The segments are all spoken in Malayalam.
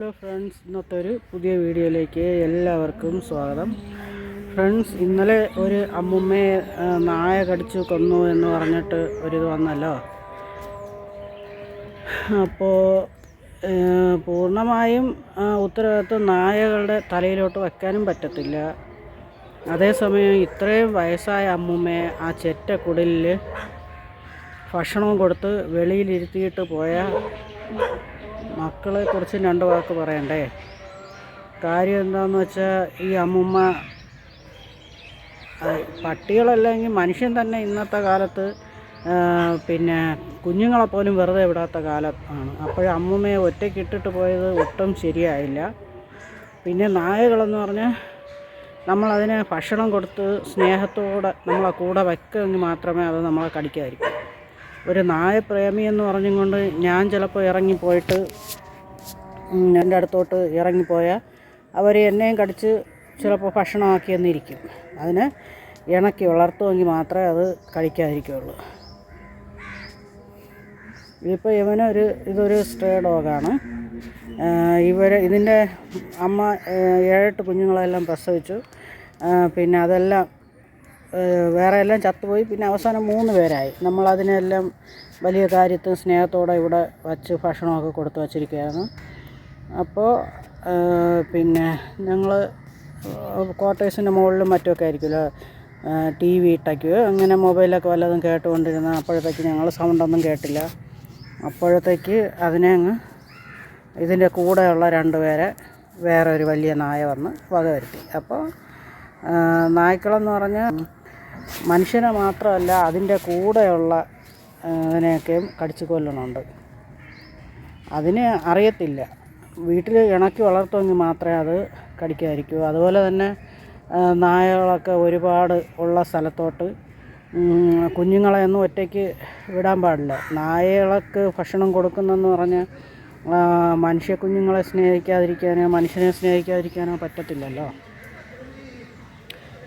ഹലോ ഫ്രണ്ട്സ് ഇന്നത്തെ ഒരു പുതിയ വീഡിയോയിലേക്ക് എല്ലാവർക്കും സ്വാഗതം. ഫ്രണ്ട്സ് ഇന്നലെ ഒരു അമ്മുമ്മയെ നായ കടിച്ചു കൊന്നു എന്ന് പറഞ്ഞിട്ട് ഒരിത് വന്നല്ലോ. അപ്പോൾ പൂർണമായും ഉത്തരവാദിത്വം നായകളുടെ തലയിലോട്ട് വയ്ക്കാനും പറ്റത്തില്ല. അതേസമയം ഇത്രയും വയസ്സായ അമ്മുമ്മയെ ആ ചെറ്റ കുടിലിൽ ഭക്ഷണവും കൊടുത്ത് വെളിയിലിരുത്തിയിട്ട് പോയ മക്കളെ കുറിച്ച് രണ്ട് വാക്ക് പറയണ്ടേ? കാര്യം എന്താന്ന് വെച്ചാൽ ഈ അമ്മുമ്മ പട്ടികളല്ലെങ്കിൽ മനുഷ്യൻ തന്നെ ഇന്നത്തെ കാലത്ത് പിന്നെ കുഞ്ഞുങ്ങളെ പോലും വെറുതെ വിടാത്ത കാലമാണ് അപ്പോഴും അമ്മുമ്മയെ ഒറ്റയ്ക്ക് ഇട്ടിട്ട് പോയത് ഒട്ടും ശരിയായില്ല. പിന്നെ നായകളെന്ന് പറഞ്ഞാൽ നമ്മളതിന് ഭക്ഷണം കൊടുത്ത് സ്നേഹത്തോടെ നമ്മളെ കൂടെ വയ്ക്കുമെങ്കിൽ മാത്രമേ അത് നമ്മളെ കടിക്കാതിരിക്കൂ. ഒരു നായപ്രേമി എന്ന് പറഞ്ഞുകൊണ്ട് ഞാൻ ചിലപ്പോൾ ഇറങ്ങിപ്പോയിട്ട് എന്റെ അടുത്തോട്ട് ഇറങ്ങിപ്പോയാൽ അവർ എന്നെയും കടിച്ച് ചിലപ്പോൾ ഭക്ഷണമാക്കി എന്നിരിക്കും അതിന് ഇണക്കി വളർത്തുമെങ്കിൽ മാത്രമേ അത് കഴിക്കാതിരിക്കുകയുള്ളൂ. ഇതിപ്പോൾ ഇവനൊരു ഇതൊരു സ്ട്രേ ഡോഗാണ് ഇവർ ഇതിന്റെ അമ്മ ഏഴെട്ട് കുഞ്ഞുങ്ങളെല്ലാം പ്രസവിച്ചു. പിന്നെ അതെല്ലാം വേറെ എല്ലാം ചത്തുപോയി. പിന്നെ അവസാനം മൂന്ന് പേരായി. നമ്മളതിനെല്ലാം വലിയ കാര്യത്തിൽ സ്നേഹത്തോടെ ഇവിടെ വച്ച് ഭക്ഷണമൊക്കെ കൊടുത്ത് വച്ചിരിക്കുകയായിരുന്നു. അപ്പോൾ പിന്നെ ഞങ്ങൾ ക്വാർട്ടേഴ്സിന്റെ മുകളിലും മറ്റുമൊക്കെ ആയിരിക്കുമല്ലോ ടി വി ഇട്ടയ്ക്കുകയോ അങ്ങനെ മൊബൈലൊക്കെ വല്ലതും കേട്ടുകൊണ്ടിരുന്ന അപ്പോഴത്തേക്ക് ഞങ്ങൾ സൗണ്ടൊന്നും കേട്ടില്ല. അപ്പോഴത്തേക്ക് അതിനെ അങ്ങ് ഇതിന്റെ കൂടെയുള്ള രണ്ട് പേരെ വേറെ ഒരു വലിയ നായ വന്ന് വകവരുത്തി. അപ്പോൾ നായ്ക്കളെന്ന് പറഞ്ഞാൽ മനുഷ്യനെ മാത്രമല്ല അതിന്റെ കൂടെയുള്ള അതിനെയൊക്കെയും കടിച്ചു കൊല്ലണുണ്ട്. അതിന് അറിയത്തില്ല. വീട്ടിൽ ഇണക്കി വളർത്തുമെങ്കിൽ മാത്രമേ അത് കടിക്കാതിരിക്കൂ. അതുപോലെ തന്നെ നായകളൊക്കെ ഒരുപാട് ഉള്ള സ്ഥലത്തോട്ട് കുഞ്ഞുങ്ങളെയൊന്നും ഒറ്റയ്ക്ക് വിടാൻ പാടില്ല. നായകൾക്ക് ഭക്ഷണം കൊടുക്കുന്നെന്ന് പറഞ്ഞാൽ ആ, മനുഷ്യ കുഞ്ഞുങ്ങളെ സ്നേഹിക്കാതിരിക്കാനോ മനുഷ്യനെ സ്നേഹിക്കാതിരിക്കാനോ പറ്റത്തില്ലല്ലോ.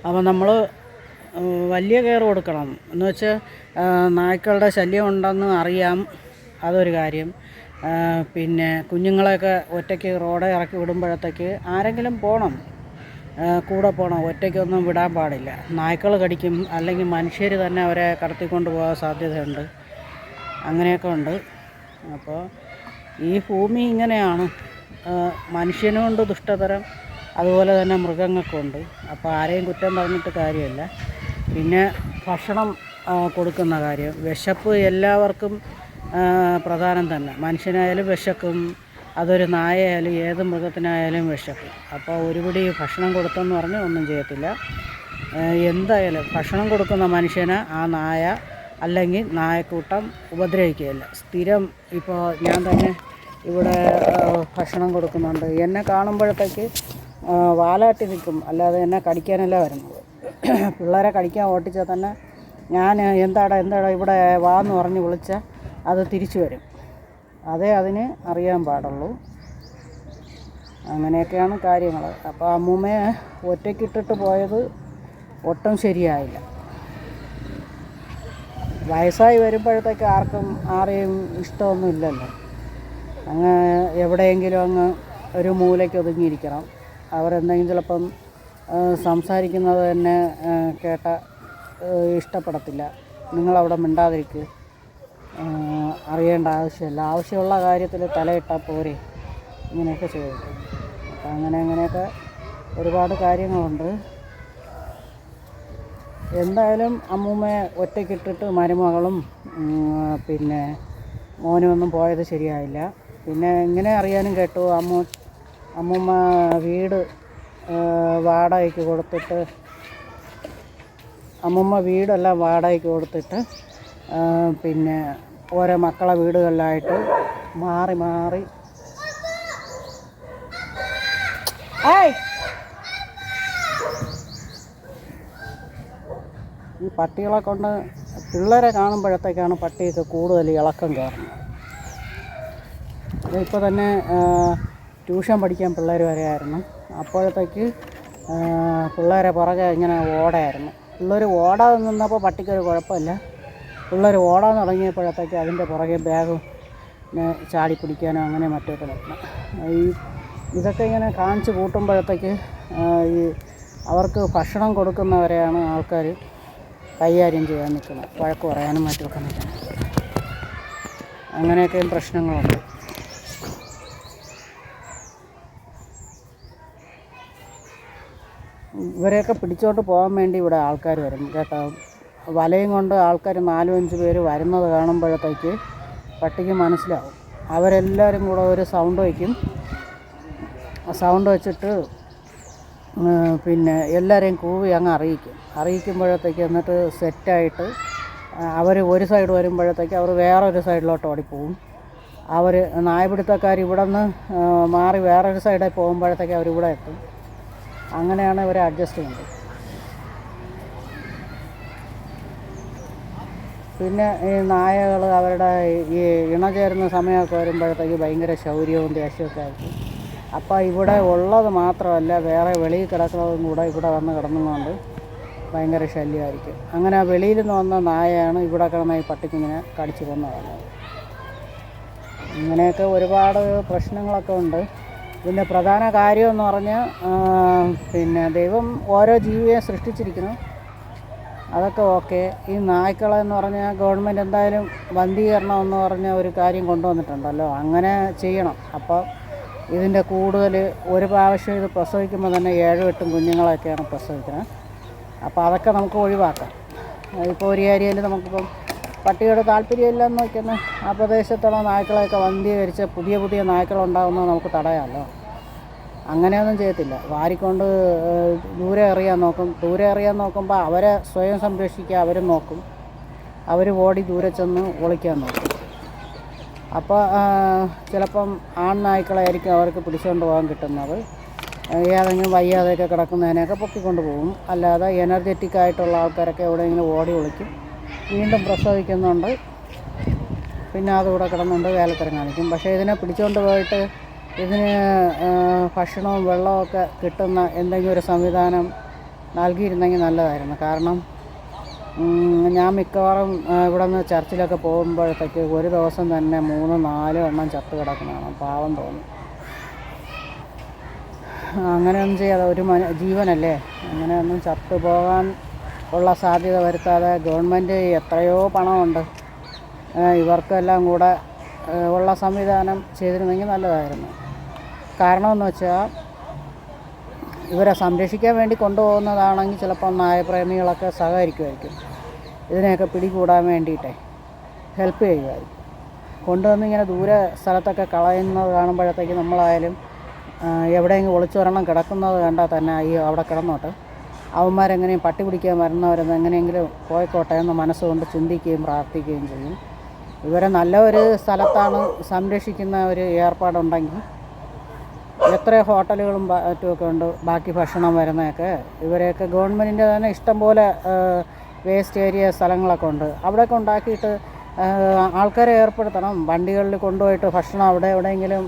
അപ്പോൾ നമ്മൾ വലിയ കെയർ കൊടുക്കണം. എന്ന് വെച്ചാൽ നായ്ക്കളുടെ ശല്യം ഉണ്ടെന്ന് അറിയാം. അതൊരു കാര്യം. പിന്നെ കുഞ്ഞുങ്ങളെയൊക്കെ ഒറ്റയ്ക്ക് റോഡ് ഇറക്കി വിടുമ്പോഴത്തേക്ക് ആരെങ്കിലും പോകണം കൂടെ പോകണം ഒറ്റയ്ക്കൊന്നും വിടാൻ പാടില്ല. നായ്ക്കൾ കടിക്കും. അല്ലെങ്കിൽ മനുഷ്യർ തന്നെ അവരെ കടത്തിക്കൊണ്ട് പോകാൻ സാധ്യതയുണ്ട്. അങ്ങനെയൊക്കെ ഉണ്ട്. അപ്പോൾ ഈ ഭൂമി ഇങ്ങനെയാണ്. മനുഷ്യനുമുണ്ട് ദുഷ്ടതരം. അതുപോലെ തന്നെ മൃഗങ്ങൾക്കുണ്ട് അപ്പോൾ ആരെയും കുറ്റം പറഞ്ഞിട്ട് കാര്യമില്ല. പിന്നെ ഭക്ഷണം കൊടുക്കുന്ന കാര്യം. വിശപ്പ് എല്ലാവർക്കും പ്രധാനം തന്നെ. മനുഷ്യനായാലും വിശക്കും അതൊരു നായയായാലും ഏത് മൃഗത്തിനായാലും വിശക്കും. അപ്പോൾ ഒരുപിടി ഭക്ഷണം കൊടുത്തെന്ന് പറഞ്ഞാൽ ഒന്നും ചെയ്യത്തില്ല. എന്തായാലും ഭക്ഷണം കൊടുക്കുന്ന മനുഷ്യന് ആ നായ അല്ലെങ്കിൽ നായക്കൂട്ടം ഉപദ്രവിക്കുകയില്ല. സ്ഥിരം ഇപ്പോൾ ഞാൻ തന്നെ ഇവിടെ ഭക്ഷണം കൊടുക്കുന്നുണ്ട്. എന്നെ കാണുമ്പോഴത്തേക്ക് വാലാട്ടി നിൽക്കും. അല്ലാതെ എന്നെ കടിക്കാനല്ല വരുന്നത്. പിള്ളേരെ കടിക്കാൻ ഓട്ടിച്ചാൽ തന്നെ ഞാൻ എന്താടാ എന്താടാ ഇവിടെ വാ എന്ന് പറഞ്ഞ് വിളിച്ചാൽ അത് തിരിച്ചു വരും. അതേ അതിന് അറിയാൻ പാടുള്ളൂ. അങ്ങനെയൊക്കെയാണ് കാര്യങ്ങൾ അപ്പോൾ അമ്മൂമ്മയെ ഒറ്റയ്ക്കിട്ടിട്ട് പോയത് ഒട്ടും ശരിയായില്ല. വയസ്സായി വരുമ്പോഴത്തേക്ക് ആർക്കും ആരെയും ഇഷ്ടമൊന്നും ഇല്ലല്ലോ. അങ്ങ് എവിടെയെങ്കിലും അങ്ങ് ഒരു മൂലയ്ക്ക് ഒതുങ്ങിയിരിക്കണം. അവരെന്തെങ്കിലും ചിലപ്പം സംസാരിക്കുന്നത് തന്നെ കേട്ട ഇഷ്ടപ്പെടത്തില്ല. നിങ്ങളവിടെ മിണ്ടാതിരിക്കുക അറിയേണ്ട ആവശ്യമില്ല. ആവശ്യമുള്ള കാര്യത്തിൽ തലയിട്ടാൽ പോരെ. ഇങ്ങനെയൊക്കെ ചെയ്തു. അപ്പം അങ്ങനെ അങ്ങനെയൊക്കെ ഒരുപാട് കാര്യങ്ങളുണ്ട്. എന്തായാലും അമ്മൂമ്മയെ ഒറ്റയ്ക്കിട്ടിട്ട് മരുമകളും പിന്നെ മോനുമൊന്നും പോയത് ശരിയായില്ല. പിന്നെ ഇങ്ങനെ അറിയാനും കേട്ടു അമ്മു അമ്മൂമ്മ വീട് വാടകയ്ക്ക് കൊടുത്തിട്ട് അമ്മമ്മ വീടെല്ലാം വാടകയ്ക്ക് കൊടുത്തിട്ട് പിന്നെ ഓരോ മക്കളെ വീടുകളിലായിട്ട് മാറി മാറി. ഏയ് ഈ പട്ടികളെ കൊണ്ട് പിള്ളേരെ കാണുമ്പോഴത്തേക്കാണ് പട്ടിയൊക്കെ കൂടുതൽ ഇളക്കം കയറുന്നത്. ഇപ്പോൾ തന്നെ ട്യൂഷൻ പഠിക്കാൻ പിള്ളേർ വരെയായിരുന്നു. അപ്പോഴത്തേക്ക് പിള്ളേരെ പുറകെ ഇങ്ങനെ ഓടായിരുന്നു. പിള്ളേർ ഓടാതെ നിന്നപ്പോൾ പട്ടിക്കൊരു കുഴപ്പമില്ല. പിള്ളേർ ഓടാൻ തുടങ്ങിയപ്പോഴത്തേക്ക് അതിന്റെ പുറകെ ബാഗും ചാടി പിടിക്കാനോ അങ്ങനെ മറ്റൊക്കെ നടക്കണം ഈ ഇതൊക്കെ ഇങ്ങനെ കാണിച്ച് കൂട്ടുമ്പോഴത്തേക്ക് ഈ അവർക്ക് ഭക്ഷണം കൊടുക്കുന്നവരെയാണ് ആൾക്കാർ കൈകാര്യം ചെയ്യാൻ നിൽക്കുന്നത്. വഴക്ക് പറയാനും മറ്റുമൊക്കെ നിൽക്കുന്നത്. അങ്ങനെയൊക്കെയും പ്രശ്നങ്ങളുണ്ട്. ഇവരെയൊക്കെ പിടിച്ചോണ്ട് പോകാൻ വേണ്ടി ഇവിടെ ആൾക്കാർ വരും. കേട്ടോ? വലയും കൊണ്ട് ആൾക്കാർ നാലും അഞ്ച് പേര് വരുന്നത് കാണുമ്പോഴത്തേക്ക് പട്ടിക്ക് മനസ്സിലാവും. അവരെല്ലാവരും കൂടെ ഒരു സൗണ്ട് വയ്ക്കും സൗണ്ട് വെച്ചിട്ട് പിന്നെ എല്ലാവരെയും കൂവി അങ്ങ് അറിയിക്കും. അറിയിക്കുമ്പോഴത്തേക്ക് എന്നിട്ട് സെറ്റായിട്ട് അവർ ഒരു സൈഡ് വരുമ്പോഴത്തേക്ക് അവർ വേറൊരു സൈഡിലോട്ട് ഓടിപ്പോവും. അവർ നായപിടുത്തക്കാർ ഇവിടെ നിന്ന് മാറി വേറൊരു സൈഡിൽ പോകുമ്പോഴത്തേക്ക് അവരിവിടെ എത്തും. അങ്ങനെയാണ് ഇവരെ അഡ്ജസ്റ്റ് ചെയ്യുന്നത്. പിന്നെ ഈ നായകൾ അവരുടെ ഈ ഇണ ചേരുന്ന സമയമൊക്കെ വരുമ്പോഴത്തേക്ക് ഭയങ്കര ശൗര്യവും ദേഷ്യമൊക്കെ ആയിരിക്കും. അപ്പോൾ ഇവിടെ ഉള്ളത് മാത്രമല്ല വേറെ വെളിയിൽ കിടക്കുന്നതും കൂടെ ഇവിടെ വന്ന് കിടന്നുകൊണ്ട് ഭയങ്കര ശല്യമായിരിക്കും. അങ്ങനെ വെളിയിൽ നിന്ന് വന്ന നായയാണ് ഇവിടെ കിടന്ന ഈ പട്ടിക്കിങ്ങനെ കടിച്ചു കൊന്നു ഇങ്ങനെയൊക്കെ ഒരുപാട് പ്രശ്നങ്ങളൊക്കെ ഉണ്ട്. പിന്നെ പ്രധാന കാര്യമെന്ന് പറഞ്ഞാൽ പിന്നെ ദൈവം ഓരോ ജീവിയെ സൃഷ്ടിച്ചിരിക്കുന്നു. അതൊക്കെ ഓക്കെ. ഈ നായ്ക്കളെ എന്ന് പറഞ്ഞാൽ ഗവൺമെന്റ് എന്തായാലും വന്ധീകരണം എന്ന് പറഞ്ഞ ഒരു കാര്യം കൊണ്ടുവന്നിട്ടുണ്ടല്ലോ. അങ്ങനെ ചെയ്യണം. അപ്പോൾ ഇതിന്റെ കൂടുതൽ ഒരു പ്രാവശ്യം ഇത് പ്രസവിക്കുമ്പോൾ തന്നെ ഏഴും എട്ടും കുഞ്ഞുങ്ങളൊക്കെയാണ് പ്രസവിക്കുന്നത്. അപ്പോൾ അതൊക്കെ നമുക്ക് ഒഴിവാക്കാം. ഇപ്പോൾ ഒരു ഏരിയയിൽ നമുക്കിപ്പം പട്ടിയുടെ താല്പര്യമില്ലെന്ന് വയ്ക്കുന്ന. ആ പ്രദേശത്തുള്ള നായ്ക്കളെയൊക്കെ വന്ധീകരിച്ച് പുതിയ പുതിയ നായ്ക്കളുണ്ടാകുന്നത് നമുക്ക് തടയാമല്ലോ. അങ്ങനെയൊന്നും ചെയ്യത്തില്ല. വാരിക്കൊണ്ട് ദൂരെ എറിയാൻ നോക്കും. ദൂരെ എറിയാൻ നോക്കുമ്പോൾ അവരെ സ്വയം സംരക്ഷിക്കുക അവരും നോക്കും. അവർ ഓടി ദൂരെ ചെന്ന് ഒളിക്കാൻ നോക്കും. അപ്പോൾ ചിലപ്പം ആൺ നായ്ക്കളായിരിക്കും അവർക്ക് പിടിച്ചുകൊണ്ട് പോകാൻ കിട്ടുന്നത്. ഏതെങ്കിലും വയ്യാതെയൊക്കെ കിടക്കുന്നതിനെയൊക്കെ പൊക്കിക്കൊണ്ട് പോകും. അല്ലാതെ എനർജറ്റിക് ആയിട്ടുള്ള ആൾക്കാരൊക്കെ എവിടെയെങ്കിലും ഓടി ഒളിക്കും. വീണ്ടും പ്രസവിക്കുന്നുണ്ട്. പിന്നെ അതുകൂടെ കിടന്നുണ്ട് വേലത്തരം കാണിക്കും പക്ഷേ ഇതിനെ പിടിച്ചുകൊണ്ട് പോയിട്ട് ഇതിന് ഭക്ഷണവും വെള്ളമൊക്കെ കിട്ടുന്ന എന്തെങ്കിലും ഒരു സംവിധാനം നൽകിയിരുന്നെങ്കിൽ നല്ലതായിരുന്നു. കാരണം ഞാൻ മിക്കവാറും ഇവിടെ നിന്ന് ചർച്ചിലൊക്കെ പോകുമ്പോഴത്തേക്ക് ഒരു ദിവസം തന്നെ മൂന്ന് നാല് എണ്ണം ചത്ത് കിടക്കുന്നതാണ്. പാവം തോന്നും. അങ്ങനെയൊന്നും ചെയ്യാതെ ഒരു മന ജീവനല്ലേ? അങ്ങനെയൊന്നും ചത്തു പോകാൻ ഉള്ള സാധ്യത വരുത്താതെ ഗവൺമെന്റ് എത്രയോ പണമുണ്ട്. ഇവർക്കെല്ലാം കൂടെ ഉള്ള സംവിധാനം ചെയ്തിരുന്നെങ്കിൽ നല്ലതായിരുന്നു. കാരണമെന്ന് വെച്ചാൽ ഇവരെ സംരക്ഷിക്കാൻ വേണ്ടി കൊണ്ടുപോകുന്നതാണെങ്കിൽ ചിലപ്പോൾ നായപ്രേമികളൊക്കെ സഹകരിക്കുമായിരിക്കും. ഇതിനെയൊക്കെ പിടികൂടാൻ വേണ്ടിയിട്ടേ ഹെൽപ്പ് ചെയ്യുമായിരിക്കും. കൊണ്ടുവന്ന് ഇങ്ങനെ ദൂരെ സ്ഥലത്തൊക്കെ കളയുന്നത് കാണുമ്പോഴത്തേക്ക് നമ്മളായാലും എവിടെയെങ്കിലും എവിടെയെങ്കിലും ഒളിച്ചൊരെണ്ണം കിടക്കുന്നത് കണ്ടാൽ തന്നെ ഈ അവിടെ കിടന്നോട്ട്. അവന്മാരെങ്ങനെയും പട്ടി പിടിക്കാൻ വരുന്നവരെന്ന് എങ്ങനെയെങ്കിലും പോയിക്കോട്ടെ എന്ന് മനസ്സുകൊണ്ട് ചിന്തിക്കുകയും പ്രാർത്ഥിക്കുകയും ചെയ്യും. ഇവരെ നല്ല ഒരു സ്ഥലത്താണ് സംരക്ഷിക്കുന്ന ഒരു ഏർപ്പാടുണ്ടെങ്കിൽ എത്ര ഹോട്ടലുകളും മറ്റുമൊക്കെ ഉണ്ട് ബാക്കി ഭക്ഷണം വരുന്നതൊക്കെ. ഇവരെയൊക്കെ ഗവൺമെന്റിന്റെ തന്നെ ഇഷ്ടംപോലെ വേസ്റ്റ് ഏരിയ സ്ഥലങ്ങളൊക്കെ ഉണ്ട്. അവിടെയൊക്കെ ഉണ്ടാക്കിയിട്ട് ആൾക്കാരെ ഏർപ്പെടുത്തണം. വണ്ടികളിൽ കൊണ്ടുപോയിട്ട് ഭക്ഷണം അവിടെ എവിടെയെങ്കിലും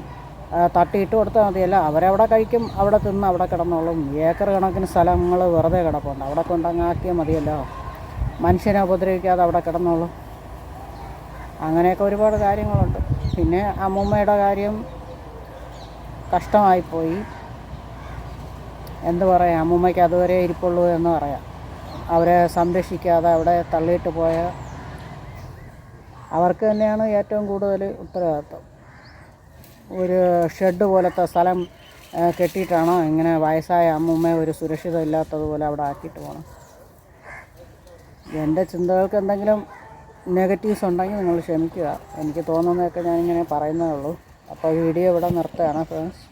തട്ടിയിട്ട് കൊടുത്താൽ മതിയല്ല. അവരവിടെ കഴിക്കും അവിടെ തിന്ന് അവിടെ കിടന്നോളും. ഏക്കർ കണക്കിന് സ്ഥലങ്ങൾ വെറുതെ കിടപ്പുണ്ട്. അവിടെ കൊണ്ടങ്ങാക്കിയാൽ മതിയല്ലോ. മനുഷ്യനെ ഉപദ്രവിക്കാതെ അവിടെ കിടന്നോളും. അങ്ങനെയൊക്കെ ഒരുപാട് കാര്യങ്ങളുണ്ട്. പിന്നെ അമ്മൂമ്മയുടെ കാര്യം കഷ്ടമായിപ്പോയി. എന്ത് പറയാം? അമ്മൂമ്മയ്ക്ക് അതുവരെ ഇരിപ്പുള്ളൂ എന്ന് പറയാം. അവരെ സംരക്ഷിക്കാതെ അവിടെ തള്ളിയിട്ട് പോയ അവർക്ക് തന്നെയാണ് ഏറ്റവും കൂടുതൽ ഉത്തരവാദിത്വം. ഒരു ഷെഡ് പോലത്തെ സ്ഥലം കെട്ടിയിട്ടാണ് ഇങ്ങനെ വയസ്സായ അമ്മൂമ്മയെ ഒരു സുരക്ഷിതം ഇല്ലാത്തതുപോലെ അവിടെ ആക്കിയിട്ട് പോകണം എന്റെ ചിന്തകൾക്ക് എന്തെങ്കിലും നെഗറ്റീവ്സ് ഉണ്ടെങ്കിൽ നിങ്ങൾ ക്ഷമിക്കുക. എനിക്ക് തോന്നുന്നതൊക്കെ ഞാനിങ്ങനെ പറയുന്നതേ ഉള്ളൂ. അപ്പോൾ വീഡിയോ ഇവിടെ നിർത്തുകയാണ് ഫ്രണ്ട്സ്